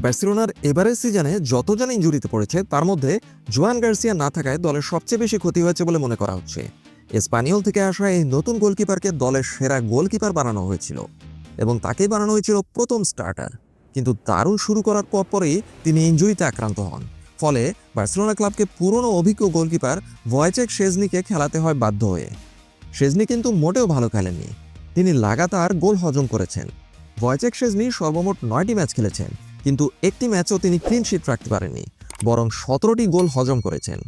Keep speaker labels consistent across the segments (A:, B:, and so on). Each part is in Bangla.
A: বার্সেলোনার এবারের সিজনে যতজন ইঞ্জুরিতে পড়েছে, তার মধ্যে জোয়ান গার্সিয়া না থাকায় দলের সবচেয়ে বেশি ক্ষতি হয়েছে বলে মনে করা হচ্ছে। স্পানিয়ল থেকে আসা এই নতুন গোলকিপারকে দলের সেরা গোলকিপার বানানো হয়েছিল এবং তাকেই বানানো হয়েছিল প্রথম স্টার্টার। কিন্তু দারুণ শুরু করার পরপরই তিনি ইঞ্জুরিতে আক্রান্ত হন। ফলে বার্সেলোনা ক্লাবকে পুরনো অভিজ্ঞ গোলকিপার ভয়েচেক শেজনিকে খেলাতে হয় বাধ্য হয়ে। শেজনি কিন্তু মোটেও ভালো খেলেননি। তিনি লাগাতার গোল হজম করেছেন। ভয়েচেক শেজনি সর্বমোট নয়টি ম্যাচ খেলেছেন। কিন্তু একটি ম্যাচও তিনি ক্লিন শিট রাখতে পারেননি, বরং সতেরোটি গোল হজম করেছেন।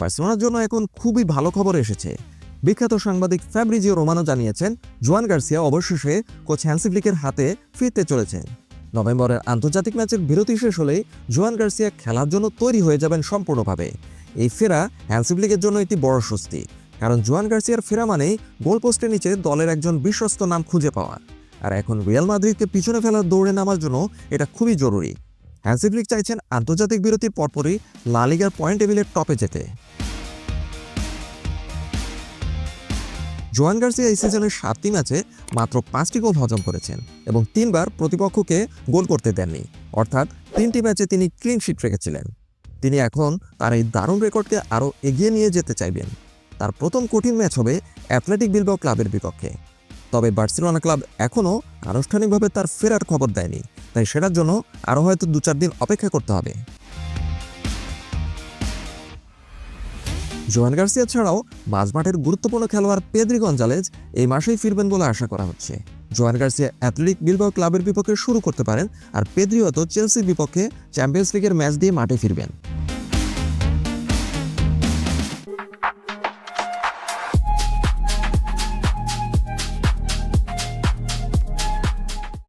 A: বার্সেলোনার জন্য এখন খুবই ভালো খবর এসেছে। বিখ্যাত সাংবাদিক ফ্যাব্রিজিও রোমানো জানিয়েছেন, জোয়ান গার্সিয়া অবশেষে কোচ হ্যান্সিফ্লিকের হাতে ফিরতে চলেছেন। নভেম্বরের আন্তর্জাতিক ম্যাচের বিরতি শেষ হলেই জোয়ান গার্সিয়া খেলার জন্য তৈরি হয়ে যাবেন সম্পূর্ণভাবে। এই ফেরা হ্যান্সিফ্লিকের জন্য একটি বড় স্বস্তি, কারণ জোয়ান গার্সিয়ার ফেরা মানেই গোল পোস্টের নিচে দলের একজন বিশ্বস্ত নাম খুঁজে পাওয়া। আর এখন রিয়াল মাদ্রিদকে পিছনে ফেলার দৌড়ে নামার জন্য এটা খুবই জরুরি। হ্যান্সিফ্লিক চাইছেন আন্তর্জাতিক বিরতির পরপরই লা লিগার পয়েন্ট টেবিলের টপে যেতে। জোয়ান গার্সিয়া এই সিজনের সাতটি ম্যাচে মাত্র পাঁচটি গোল হজম করেছেন এবং তিনবার প্রতিপক্ষকে গোল করতে দেননি। অর্থাৎ তিনটি ম্যাচে তিনি ক্লিন শিট রেখেছিলেন। তিনি এখন তার এই দারুণ রেকর্ডকে আরও এগিয়ে নিয়ে যেতে চাইবেন। তার প্রথম কঠিন ম্যাচ হবে অ্যাথলেটিক বিলবাও ক্লাবের বিপক্ষে। তবে বার্সেলোনা ক্লাব এখনও আনুষ্ঠানিকভাবে তার ফেরার খবর দেয়নি, তাই সেটার জন্য আরও হয়তো দু চার দিন অপেক্ষা করতে হবে। জোয়ান গার্সিয়া ছাড়াও মাঝমাঠের গুরুত্বপূর্ণ খেলোয়াড় পেদ্রি গঞ্জালেজ এই মাসেই ফিরবেন বলে আশা করা হচ্ছে। জোয়ান গার্সিয়া অ্যাথলেটিক বিলবাও ক্লাবের বিপক্ষে শুরু করতে পারেন, আর পেদ্রিও তো চেলসির বিপক্ষে চ্যাম্পিয়ন্স লিগের ম্যাচ দিয়ে মাঠে ফিরবেন।